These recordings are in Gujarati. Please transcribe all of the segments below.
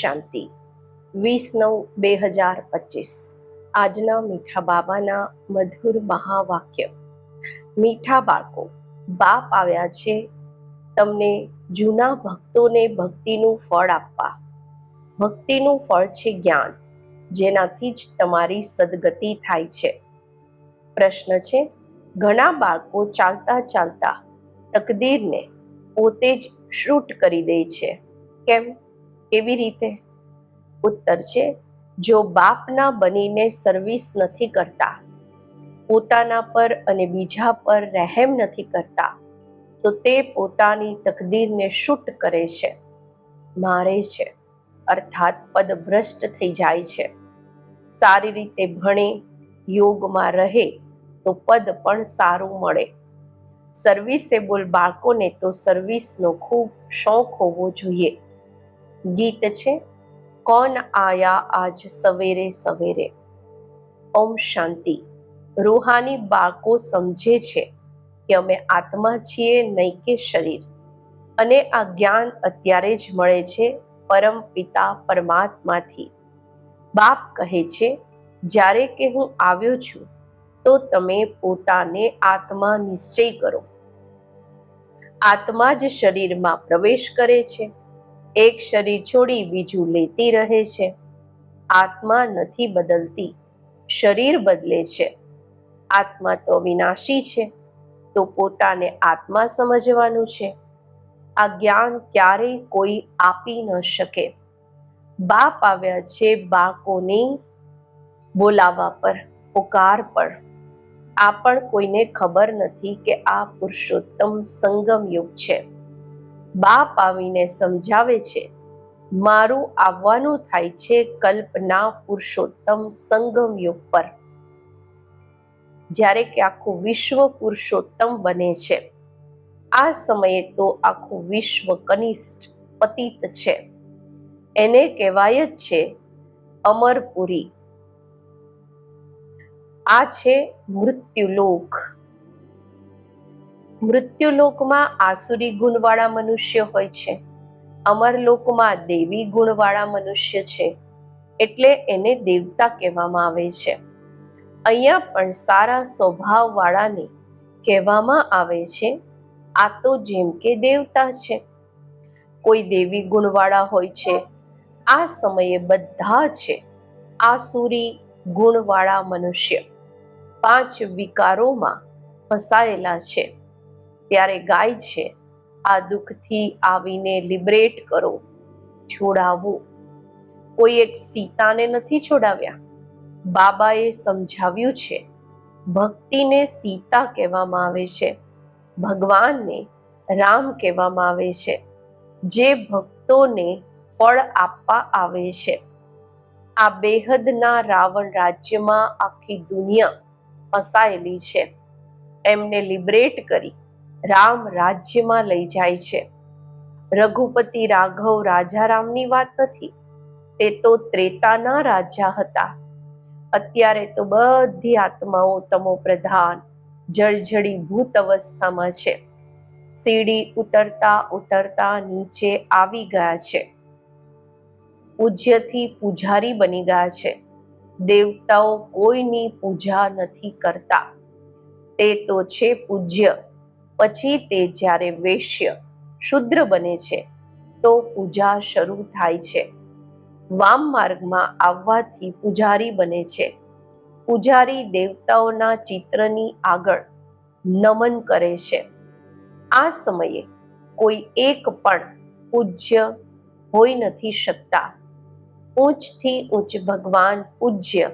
શાંતિ. વીસ નવ, બે હજાર પચીસ. આજના મીઠા બાબાના મધુર મહાવાક્ય. મીઠા બાળકો, બાપ આવ્યા છે તમને જૂના ભક્તોને ભક્તિનું ફળ આપવા. ભક્તિનું ફળ છે જ્ઞાન, જેનાથી જ તમારી સદગતિ થાય છે. પ્રશ્ન છે, ઘણા બાળકો ચાલતા ચાલતા તકદીરને પોતે જ શ્રુટ કરી દે છે. કેમ? કેવી રીતે? ઉત્તર છે, જો બાપના બનીને સર્વિસ નથી કરતા, પોતાના પર અને બીજા પર રહેમ નથી કરતા, તો તે પોતાની તકદીરને શૂટ કરે છે, મારે છે, અર્થાત પદભ્રષ્ટ થઈ જાય છે. સારી રીતે ભણે, યોગમાં રહે, તો પદ પણ સારું મળે. સર્વિસેબલ બાળકોને તો સર્વિસનો ખૂબ શોખ હોવો જોઈએ. ગીત છે, કોણ આયા આજ સવેરે સવેરે? ઓમ શાંતિ. રૂહાની બાળકો સમજે છે કે અમે આત્મા છીએ નહીં કે શરીર. અને આ જ્ઞાન અત્યારે જ મળે છે પરમ પિતા પરમાત્માથી. બાપ કહે છે, જ્યારે કે હું આવ્યો છું, તો તમે પોતાને આત્મા નિશ્ચય કરો. આત્મા જ શરીરમાં પ્રવેશ કરે છે. એક શરીર છોડી બીજું લેતી રહે છે. આત્મા નથી બદલતી, શરીર બદલે છે. આત્મા તો વિનાશી છે, તો પોતાને આત્મા સમજવાનું છે. આ જ્ઞાન ક્યારેય કોઈ આપી ન શકે. બાપ આવ્યા છે બાળકોની બોલાવા પર, પુકાર પર. આ પણ કોઈને ખબર નથી કે આ પુરુષોત્તમ સંગમ યુગ છે. બાપ આવીને સમજાવે છે, મારું આવવાનું થાય છે કલ્પના પુરુષોત્તમ સંગમ યુગ પર. જ્યારે કે આખું વિશ્વ પુરુષોત્તમ બને છે, આ સમયે તો આખું વિશ્વ કનિષ્ઠ પતિત છે. એને કહેવાય જ છે અમરપુરી. આ છે મૃત્યુલોક. મૃત્યુલોકમાં આસુરી ગુણવાળા મનુષ્ય હોય છે. અમરલોકમાં દેવી ગુણવાળા મનુષ્ય છે. એટલે એને દેવતા કહેવામાં આવે છે. અહીંયા પણ સારા સ્વભાવવાળાને કહેવામાં આવે છે, આ તો જેમ કે દેવતા છે. કોઈ દેવી ગુણવાળા હોય છે, આ સમયે બધા છે. આસુરી ગુણવાળા મનુષ્ય પાંચ વિકારોમાં ફસાયેલા છે. ત્યારે ગાય છે, આ દુઃખથી આવીને લિબરેટ કરો, છોડાવો. કોઈ એક સીતાને નથી છોડાવ્યા. બાબાએ સમજાવ્યું છે, ભક્તિને સીતા કહેવામાં આવે છે, ભગવાનને રામ કહેવામાં આવે છે, જે ભક્તોને ફળ આપવા આવે છે. આ બેહદના રાવણ રાજ્યમાં આખી દુનિયા ફસાયેલી છે. એમને લિબરેટ કરી રામ રાજ્યમાં લઈ જાય છે. રઘુપતિ રાઘવ રાજારામની વાત નથી. તે તો ત્રેતાના રાજા હતા. અત્યારે તો બધી આત્માઓ તમો પ્રધાન, જળજળી ભૂત અવસ્થામાં છે. સીડી ઉતરતા ઉતરતા નીચે આવી ગયા છે. પૂજ્યથી પૂજારી બની ગયા છે. દેવતાઓ કોઈની પૂજા નથી કરતા. તે તો છે પૂજ્ય. પછી તે જ્યારે વૈશ્ય શુદ્ર બને છે, તો પૂજા શરૂ થાય છે. વામ માર્ગમાં આવવાથી પૂજારી બને છે. પૂજારી દેવતાઓના ચિત્રની આગળ નમન કરે છે. આ સમયે કોઈ એક પણ પૂજ્ય હોઈ નથી શકતા. ઊંચથી ઊંચ ભગવાન પૂજ્ય,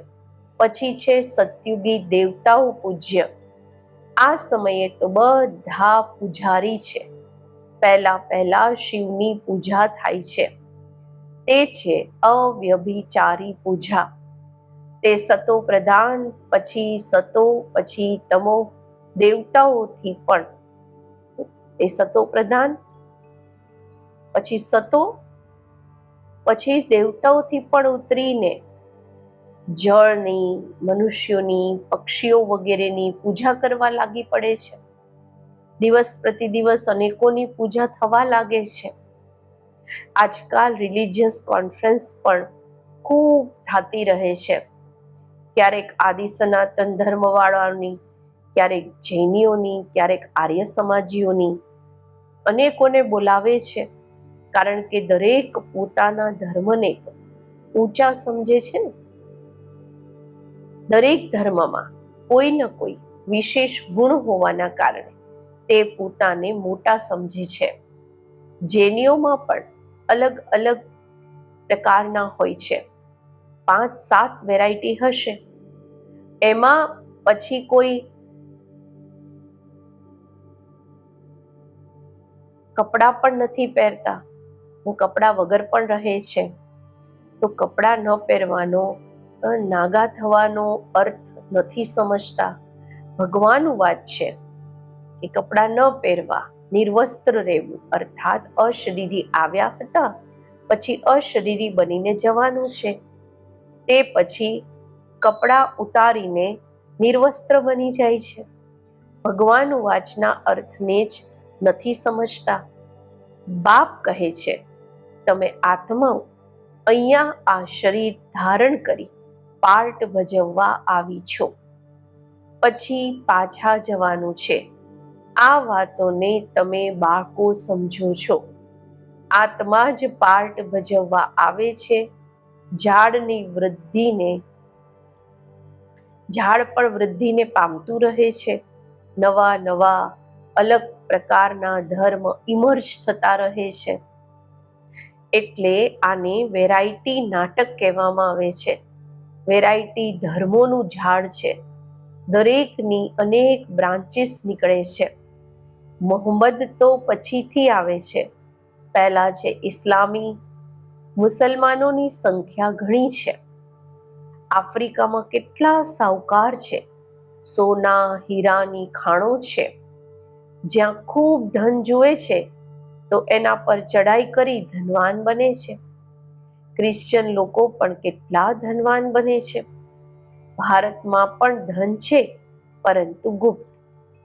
પછી છે સત્યુગી દેવતાઓ પૂજ્ય. આ સમયે તો બધા પૂજારી છે. પહેલા પહેલા શિવની પૂજા થાય છે. તે છે અવ્યભિચારી પૂજા. તે સતો પ્રધાન, પછી સતો, પછી તમો દેવતાઓથી પણ. તે સતો પ્રધાન, પછી સતો, પછી દેવતાઓથી પણ ઉતરીને જળની, મનુષ્યોની, પક્ષીઓ વગેરેની પૂજા કરવા લાગી પડે છે. દિવસ પ્રતિ દિવસ અનેકોની પૂજા થવા લાગે છે. આજકાલ રિલિજિયસ કોન્ફરન્સ પણ ખૂબ થતી રહે છે. ક્યારેક આદિ સનાતન ધર્મવાળાની ક્યારેક જૈનીઓની, ક્યારેક આર્ય સમાજીઓની અનેકોને બોલાવે છે. કારણ કે દરેક પોતાના ધર્મને ઊંચા સમજે છે ને? દરેક ધર્મમાં કોઈ ન કોઈ વિશેષ ગુણ હોવાના કારણે તે પોતાને મોટા સમજે છે. જૈનીઓમાં પણ અલગ અલગ પ્રકારના હોય છે. પાંચ સાત વેરાયટી હશે. એમાં પછી કોઈ કપડાં પણ નથી પહેરતા. હું કપડાં વગર પણ રહે છે. તો કપડાં ન પહેરવાનો નાગા થવાનો અર્થ નથી સમજતા. ભગવાન વાત છે કે કપડાં ન પહેરવા, નિર્વસ્ત્ર રહેવું, અર્થાત અશરીરી આવ્યા હતા, પછી અશરીરી બનીને જવાનું છે. તે પછી કપડાં ઉતારીને નિર્વસ્ત્ર બની જાય છે. ભગવાન વાચના અર્થને જ નથી સમજતા. બાપ કહે છે, તમે આત્માઓ અહીંયા આ શરીર ધારણ કરી પાર્ટ ભજવવા આવી છો. પછી પાછા જવાનું છે. આ વાતોને તમે બાળકો સમજો છો. આત્મા જ પાર્ટ ભજવવા આવે છે. ઝાડની વૃદ્ધિને, ઝાડ પણ વૃદ્ધિને પામતું રહે છે. નવા નવા, અલગ પ્રકારના ધર્મ ઇમર્જ થતા રહે છે. એટલે આને વેરાયટી નાટક કહેવામાં આવે છે. વેરાયટી ધર્મોનું ઝાડ છે. દરેકની અનેક બ્રાન્ચીસ નીકળે છે. મોહમ્મદ તો પછીથી આવે છે. પહેલા છે ઇસ્લામી મુસલમાનોની સંખ્યા ઘણી છે. આફ્રિકામાં કેટલા સાવકાર છે? સોના, હીરાની ખાણો છે. જ્યાં ખૂબ ધન જુએ છે, તો એના પર ચડાઈ કરી ધનવાન બને છે. ક્રિશ્ચિયન લોકો પણ કેટલા ધનવાન બને છે. ભારતમાં પણ ધન છે, પરંતુ ગુપ્ત.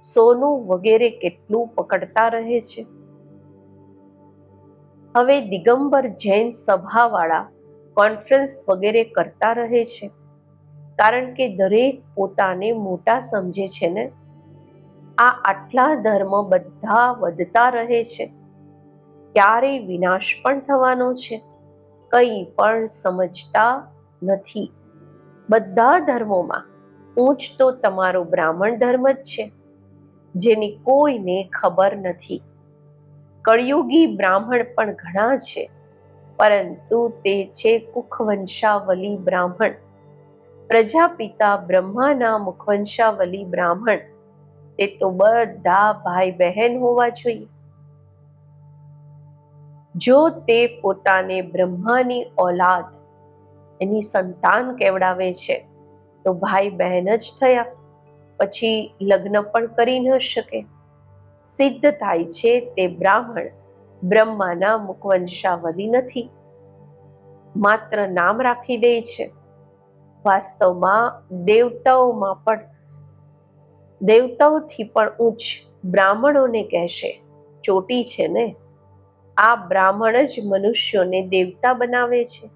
સોનું વગેરે કેટલું પકડતા રહે છે. હવે દિગંબર જૈન સભાવાળા કોન્ફરન્સ વગેરે કરતા રહે છે. કારણ કે દરેક પોતાને મોટા સમજે છે ને. આ આટલા ધર્મ બધા વધતા રહે છે. ક્યારેય વિનાશ પણ થવાનો છે. કંઈ પણ સમજતા નથી. બધા ધર્મોમાં ઊંચ તો તમારો બ્રાહ્મણ ધર્મ જ છે, જેની કોઈને ખબર નથી. કળિયુગી બ્રાહ્મણ પણ ઘણા છે, પરંતુ તે છે કુખવંશાવલી બ્રાહ્મણ. પ્રજાપિતા બ્રહ્માના મુખવંશાવલી બ્રાહ્મણ. તે તો બધા ભાઈ બહેન હોવા જોઈએ. જો તે પોતાને બ્રહ્માની ઓલાદ એની સંતાન કેવડાવે છે, તો ભાઈ બહેન જ થયા. પછી લગ્ન પણ કરી ન શકે. સિદ્ધ થાય છે તે બ્રાહ્મણ બ્રહ્માના મુખવંશાવલી નથી. માત્ર નામ રાખી દે છે. વાસ્તવમાં દેવતાઓમાં પણ, દેવતાઓથી પણ ઉચ્ચ બ્રાહ્મણોને કહેશે. ચોટી છે ને? આ બ્રાહ્મણ જ મનુષ્યોને દેવતા બનાવે છે.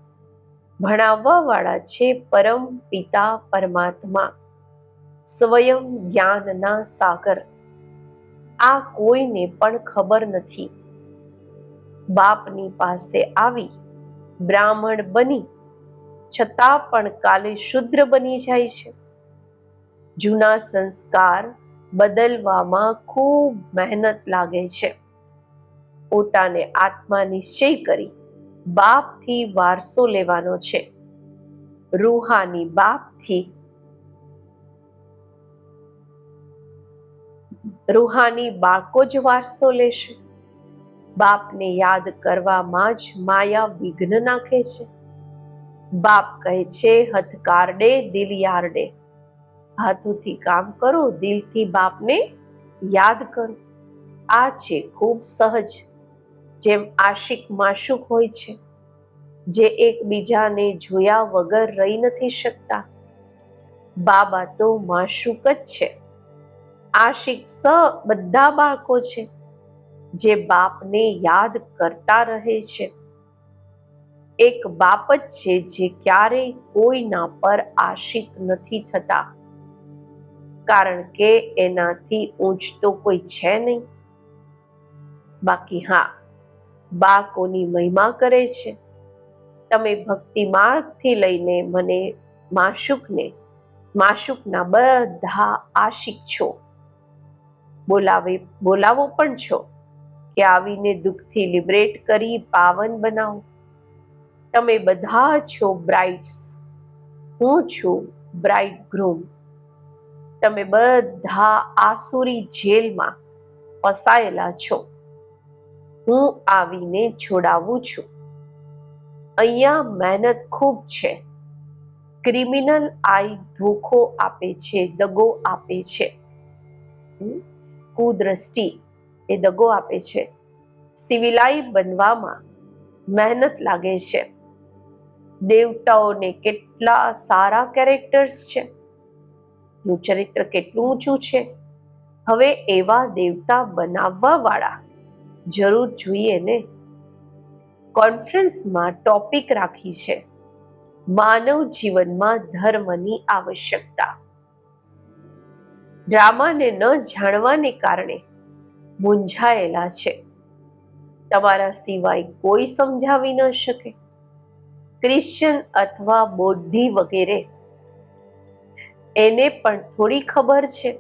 ભણાવવા વાળા છે પરમ પિતા પરમાત્મા. સ્વયં જ્ઞાનના સાગર. આ કોઈને પણ ખબર નથી. બાપની પાસે આવી બ્રાહ્મણ બની, છતાં પણ કાલે શુદ્ર બની જાય છે. જૂના સંસ્કાર બદલવામાં ખૂબ મહેનત લાગે છે. પોતાને આત્મા નિશ્ચય કરી બાપથી વારસો લેવાનો છે. રૂહાની બાપથી રૂહાની બાળકો જ વારસો લેશે. બાપને યાદ કરવામાં જ માયા વિઘ્ન નાખે છે. બાપ કહે છે, હથકારડે દિલ યારડે હાથોથી કામ કરો, દિલથી બાપને યાદ કરો. આ છે ખૂબ સહજ જેમ આશિક માશુક હોય છે, જે એકબીજાને જોયા વગર રહી નથી શકતા. બાબા તો માશુક જ છે. આશિક સ બધા બાળકો છે, જે બાપને યાદ કરતા રહે છે. એક બાપ જ છે જે ક્યારેય કોઈના પર આશિક નથી થતા. કારણ કે એનાથી ઊંચ તો કોઈ છે નહીં. બાકી હા બાળકોની મહિમા કરે છે. તમે ભક્તિ માર્ગથી લઈને મને માશુકને, માશુકના બધા આશિક છો. બોલાવે, બોલાવો પણ છો કે આવીને દુઃખથી લિબરેટ કરી પાવન બનાવો. તમે બધા છો બ્રાઇડ્સ હું છું બ્રાઇડ ગ્રૂમ તમે બધા આસુરી જેલમાં ફસાયેલા છો. હું આવીને છોડાવું છું. અહીંયા મહેનત ખૂબ છે. ક્રિમિનલ આઈ ધોખો આપે છે, દગો આપે છે. કુદ્રષ્ટિ એ દગો આપે છે. સિવિલાઈ બનવામાં મહેનત લાગે છે. દેવતાઓને કેટલા સારા કેરેક્ટર્સ છે. નું ચરિત્ર કેટલું ઊંચું છે. હવે એવા દેવતા બનાવવા વાળા જરૂર જોઈએ ને? કોન્ફરન્સમાં ટોપિક રાખી છે. માનવ જીવનમાં ધર્મની આવશ્યકતા. ડ્રામાને ન જાણવાને કારણે મૂંઝાયેલા છે. તમારા સિવાય કોઈ સમજાવી ન શકે. ક્રિશ્ચન અથવા બૌદ્ધિ વગેરે. એને પણ થોડી ખબર છે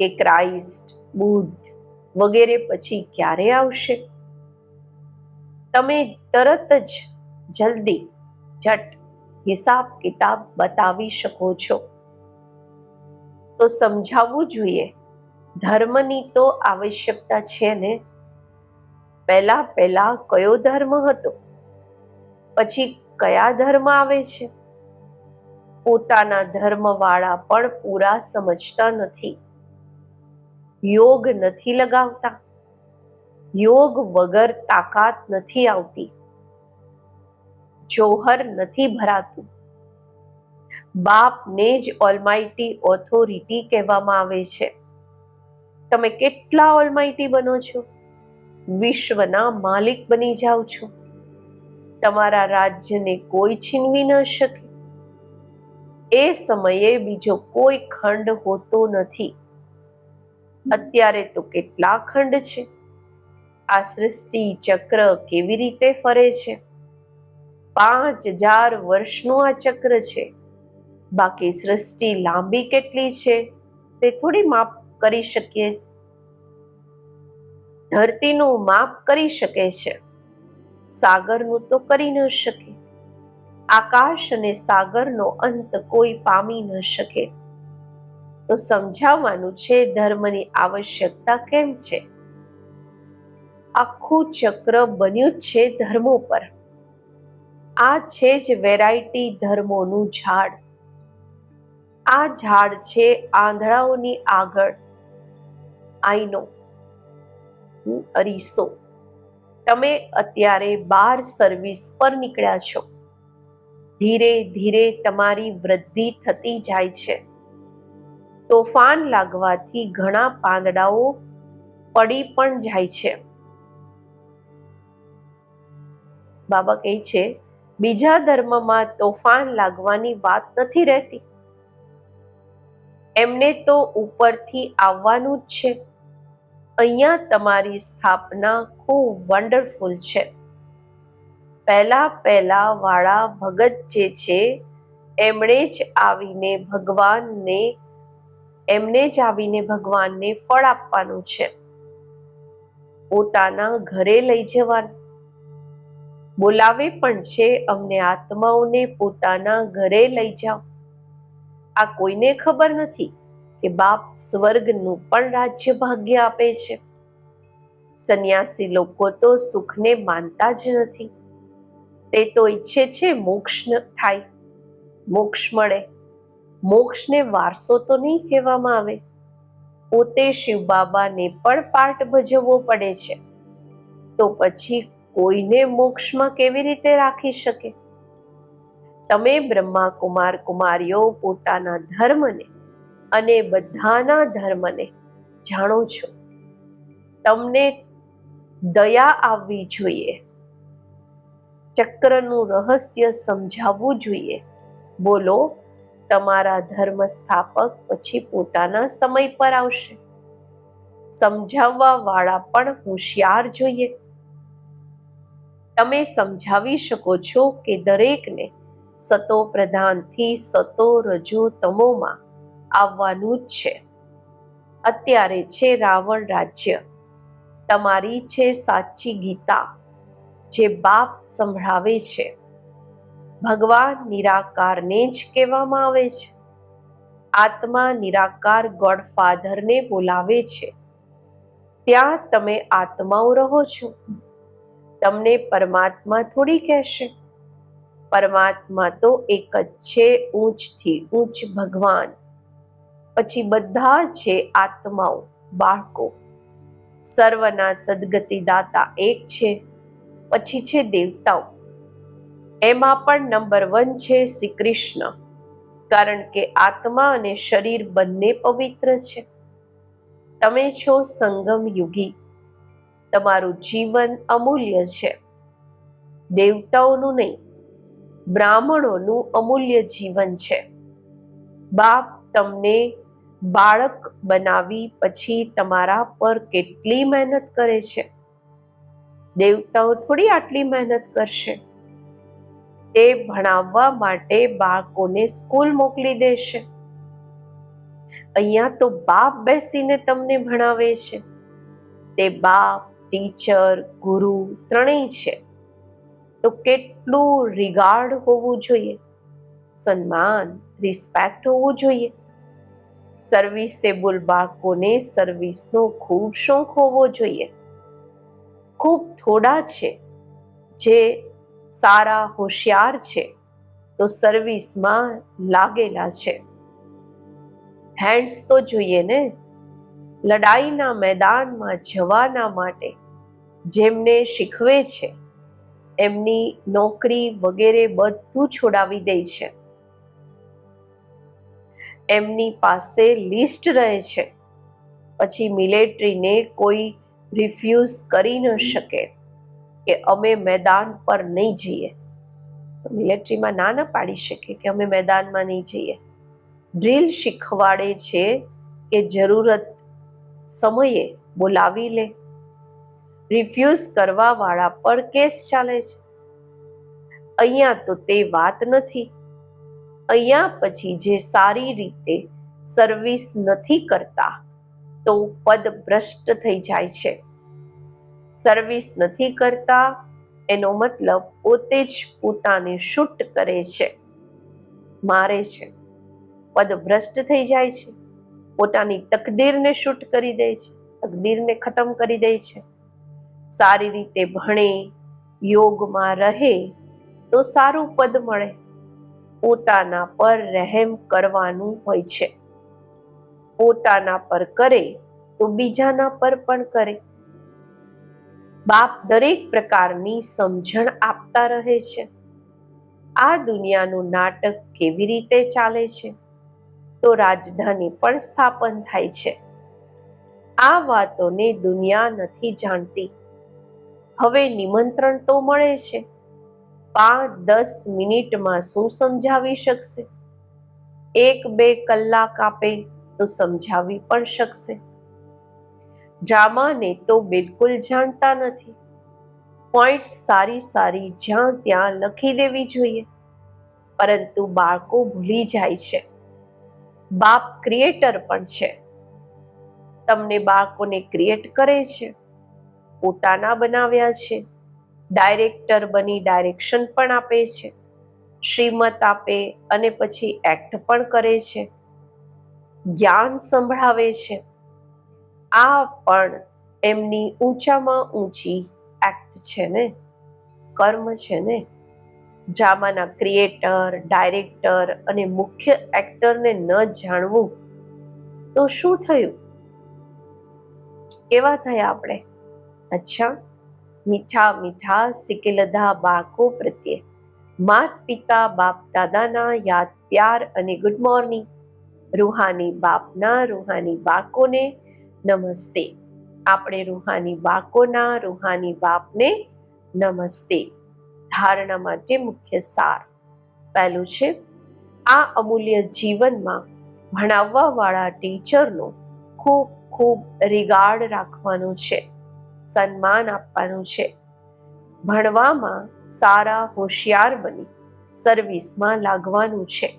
કે ક્રાઇસ્ટ, બુદ્ધ વગેરે પછી ક્યારે આવશે? તમે તરત જ જલ્દી ઝટ હિસાબ કિતાબ બતાવી શકો છો. તો સમજાવવું જોઈએ, ધર્મની તો આવશ્યકતા છે ને? પહેલા પહેલા કયો ધર્મ હતો? પછી કયા ધર્મ આવે છે? પોતાના ધર્મવાળા પણ પૂરા સમજતા નથી. યોગ નથી લગાવતા. યોગ વગર તાકાત નથી આવતી. જોહર નથી ભરાતું. બાપને જ ઓલમાઇટી ઓથોરિટી કહેવામાં આવે છે. તમે કેટલા ઓલમાઇટી બનો છો? વિશ્વના માલિક બની જાઓ છો. તમારા રાજ્યને કોઈ છીનવી ન શકે. એ સમયે બીજો કોઈ ખંડ હોતો નથી. અત્યારે તો કેટલા ખંડ છે? આ સૃષ્ટિ ચક્ર કેવી રીતે ફરે છે? પાંચ હજાર વર્ષનું આ ચક્ર છે. બાકી સૃષ્ટિ લાંબી કેટલી છે તે થોડી માપ કરી શકીએ. ધરતીનું માપ કરી શકે છે. સાગરનું તો કરી ન શકે. આકાશ અને સાગરનો અંત કોઈ પામી ન શકે. તો સમજાવવાનું છે ધર્મની આવશ્યકતા કેમ છે? આખું ચક્ર બન્યું છે ધર્મો પર આ છે જ વેરાયટી ધર્મોનું ઝાડ. આ ઝાડ છે આંધળાઓની આગળ. આઈનો. અરીસો. તમે અત્યારે બાર સર્વિસ પર નીકળ્યા છો. ધીરે ધીરે તમારી વૃદ્ધિ થતી જાય છે. તોફાન લાગવાથી ઘણા પાંદડાઓ પડી પણ જાય છે. બાબા કહે છે, બીજા ધર્મમાં તોફાન લાગવાની વાત નથી રહેતી. એમને તો ઉપરથી આવવાનું જ છે. અહીંયા તમારી સ્થાપના ખૂબ વન્ડરફુલ છે. પહેલા પહેલા વાળા ભગત જે છે, એમણે જ આવીને ભગવાનને એમને જ આવીને ભગવાનને ફળ આપવાનું છે. પોતાના ઘરે લઈ જવાનું. બોલાવે પણ છે, અમને આત્માઓને પોતાના ઘરે લઈ જાઓ. આ કોઈને ખબર નથી કે બાપ સ્વર્ગનું પણ રાજ્ય ભાગ્ય આપે છે. સંન્યાસી લોકો તો સુખને માનતા જ નથી. તે તો ઈચ્છે છે મોક્ષ થાય. મોક્ષ મળે. મોક્ષને વારસો તો નહીં કહેવામાં આવે. પોતે શિવ બાબાને પણ પાઠ ભજવવો પડે છે. તો પછી કોઈને મોક્ષમાં કેવી રીતે રાખી શકે? તમે બ્રહ્મા કુમાર કુમારીઓ પોતાના ધર્મને અને બધાના ધર્મને જાણો છો. તમને દયા આવવી જોઈએ. ચક્રનું રહસ્ય સમજાવવું જોઈએ. બોલો તમારા ધર્મ સ્થાપક પછી પોતાના સમય પર આવશે. સમજાવવા વાળા પણ હોશિયાર જોઈએ. તમે સમજાવી શકો છો કે દરેકને સતો પ્રધાનથી સતો રજો તમોમાં આવવાનું જ છે. અત્યારે છે રાવણ રાજ્ય. તમારી છે સાચી ગીતા, જે બાપ સંભળાવે છે. ભગવાન નિરાકારને જ કહેવામાં આવે છે. આત્મા નિરાકાર ગોડફાધરને બોલાવે છે. ત્યાં તમે આત્માઓ રહો છો. તમને પરમાત્મા થોડી કહેશે. પરમાત્મા તો એક જ છે ઊંચથી ઊંચ ભગવાન. પછી બધા છે આત્માઓ, બાળકો. સર્વના સદગતિ દાતા એક છે. પછી છે દેવતાઓ. એમાં પણ નંબર વન છે શ્રી કૃષ્ણ. કારણ કે આત્મા અને શરીર બંને પવિત્ર છે. તમે છો સંગમ યુગી. તમારું જીવન અમૂલ્ય છે. દેવતાઓનું નહીં, બ્રાહ્મણોનું અમૂલ્ય જીવન છે. બાપ તમને બાળક બનાવી પછી તમારા પર કેટલી મહેનત કરે છે. દેવતાઓ થોડી આટલી મહેનત કરશે. તે ભણાવવા માટે બાળકોને સ્કૂલ મોકલી દેશે. અહીંયા તો બાપ બેસીને તમને ભણાવે છે. તે બાપ, ટીચર, ગુરુ ત્રણેય છે. તો કેટલું રિગાર્ડ હોવું જોઈએ? સન્માન, રિસ્પેક્ટ હોવું જોઈએ? સર્વિસેબલ બાળકોને સર્વિસનો ખૂબ શોખ હોવો જોઈએ. ખૂબ થોડા છે જે સારા હોશિયાર છે, તો સર્વિસમાં લાગેલા છે. હેન્ડ્સ તો જોઈએ ને? લડાઈના મેદાનમાં જવાના માટે જેમને શીખવે છે, એમની નોકરી વગેરે બધું છોડાવી દે છે. એમની પાસે લિસ્ટ રહે છે, પછી મિલિટરીને કોઈ રિફ્યુઝ કરી ન શકે. કે અમે મેદાન પર નહીં જઈએ. મિલિટરીમાં ના ના પાડી શકે કે અમે મેદાનમાં નહીં જઈએ. ડ્રીલ શીખવાડે છે કે જરૂરત સમયે બોલાવી લે. રિફ્યુઝ કરવા વાળા પર કેસ ચાલે છે. અહીંયા તો તે વાત નથી. અહીંયા પછી જે સારી રીતે સર્વિસ નથી કરતા, તો પદ ભ્રષ્ટ થઈ જાય છે. સર્વિસ નથી કરતા, એનો મતલબ પોતે જ પોતાને શૂટ કરે છે. મારે છે. પદ ભ્રષ્ટ થઈ જાય છે. પોતાની તકદીરને શૂટ કરી દે છે. તકદીરને ખતમ કરી દે છે. સારી રીતે ભણે, યોગમાં રહે, તો સારું પદ મળે. પોતાના પર રહેમ કરવાનું હોય છે. પોતાના પર કરે, તો બીજાના પર પણ કરે. બાપ દરેક પ્રકારની સમજણ આપતા રહે છે. આ દુનિયાનું નાટક કેવી રીતે ચાલે છે? તો રાજધાની પણ સ્થાપન થાય છે. આ વાતોને દુનિયા નથી જાણતી. હવે નિમંત્રણ તો મળે છે. પાંચ દસ મિનિટમાં શું સમજાવી શકશે? એક બે કલાક આપે તો સમજાવી પણ શકશે. ડ્રામાને તો બિલકુલ જાણતા નથી. પોઈન્ટ સારી સારી જ્યાં ત્યાં લખી દેવી જોઈએ. પરંતુ બાળકો ભૂલી જાય છે. બાપ ક્રિએટર પણ છે. તમને બાળકોને ક્રિએટ કરે છે. પોતાના બનાવ્યા છે. ડાયરેક્ટર બની ડાયરેક્શન પણ આપે છે. શ્રીમત આપે અને પછી એક્ટ પણ કરે છે. જ્ઞાન સંભળાવે છે. આ પણ એમની ઊંચામાં ઊંચી એક્ટ છે ને? કર્મ છે ને? ડ્રામાના ક્રિએટર ડાયરેક્ટર અને મુખ્ય એક્ટરને ન જાણવું તો શું થયું? કેવા થયા આપણે? અચ્છા, મીઠા મીઠા સિકેલધા બાળકો પ્રત્યે. માત પિતા, બાપ દાદાના યાદ, પ્યાર અને ગુડ મોર્નિંગ રૂહાની બાપના રૂહાની બાળકોને નમસ્તે. આપણે રૂહાની બાકોના, રૂહાની બાપને નમસ્તે. ધારણા માટે મુખ્ય સાર. પહેલું છે, આ અમૂલ્ય જીવનમાં ભણાવવા વાળા ટીચરનો ખૂબ ખૂબ રિગાર્ડ રાખવાનું છે, સન્માન આપવાનું છે. ભણવામાં સારા હોશિયાર બની સર્વિસમાં લાગવાનું છે.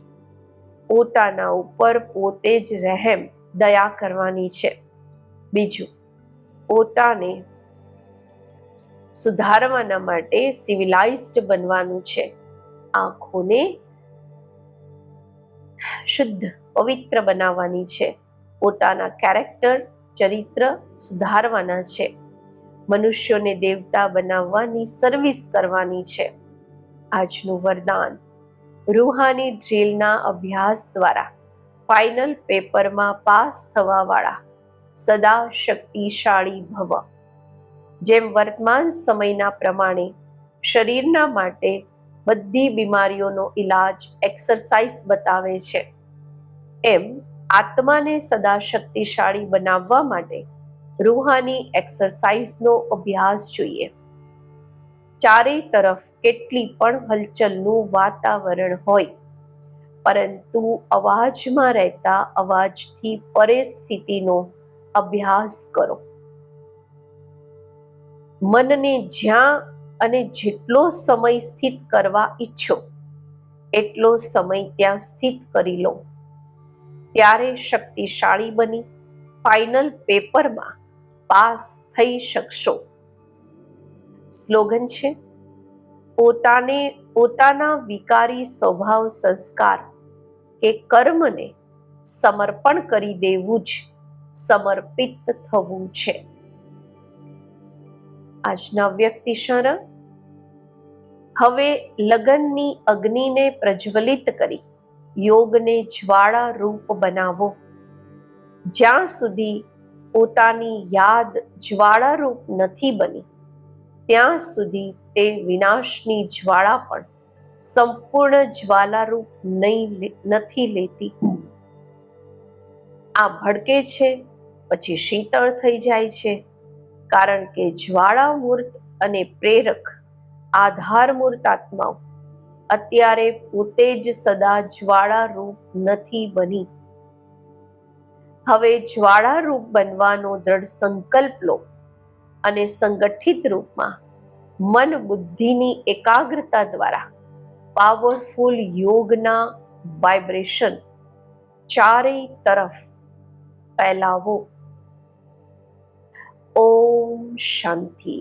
પોતાના ઉપર પોતે જ રહેમ દયા કરવાની છે. બીજું, પોતાને સુધારવાના માટે સિવિલાઇઝડ બનવાનું છે. આંખોને શુદ્ધ, પવિત્ર બનાવવાની છે. પોતાના કેરેક્ટર ચરિત્ર સુધારવાના છે. મનુષ્યોને દેવતા બનાવવાની સર્વિસ કરવાની છે. આજનું વરદાન રૂહાની ડ્રીલના અભ્યાસ દ્વારા ફાઇનલ પેપરમાં પાસ થવાવાળા સદા શક્તિશાળી ભવ. જેમ વર્તમાન સમયના પ્રમાણે શરીરના માટે બધી બીમારીઓનો ઈલાજ એક્સરસાઇઝ બતાવે છે. એમ આત્માને સદા શક્તિશાળી બનાવવા માટે રૂહાની એક્સરસાઇઝનો અભ્યાસ જોઈએ. ચારે તરફ કેટલી પણ હલચલનું વાતાવરણ હોય, પરંતુ અવાજમાં રહેતા અવાજથી પરે સ્થિતિનો અભ્યાસ કરો. મનને જ્યાં અને જેટલો સમય સ્થિત કરવા ઈચ્છો, એટલો સમય ત્યાં સ્થિત કરી લો. ત્યારે શક્તિશાળી બની, ફાઇનલ પેપરમાં પાસ થઈ શકશો. સ્લોગન છે, પોતાને પોતાના વિકારી સ્વભાવ સંસ્કાર કે કર્મને સમર્પણ કરી દેવું જ સમર્પિત થવું છે. આજના વ્યક્તિ શરણ, હવે લગનની અગ્નિને પ્રજ્વલિત કરી, યોગને જ્વાળા રૂપ બનાવો. જ્યાં સુધી પોતાની યાદ જ્વાળા રૂપ નથી બની, ત્યાં સુધી તે વિનાશની જ્વાળા પણ સંપૂર્ણ જ્વાલારૂપ નહીં નથી લેતી. આ ભડકે છે, પછી શીતળ થઈ જાય છે. કારણ કે જ્વાળામૂર્ત અને પ્રેરક આધારમૂર્ત આત્માઓ અત્યારે પોતે જ સદા જ્વાળા રૂપ નથી બની. હવે જ્વાળા રૂપ બનવાનો દ્રઢ સંકલ્પ લો અને સંગઠિત રૂપમાં મન બુદ્ધિની એકાગ્રતા દ્વારા પાવરફુલ યોગના વાઇબ્રેશન ચારેય તરફ ફેલાવો ઓમ શાંતિ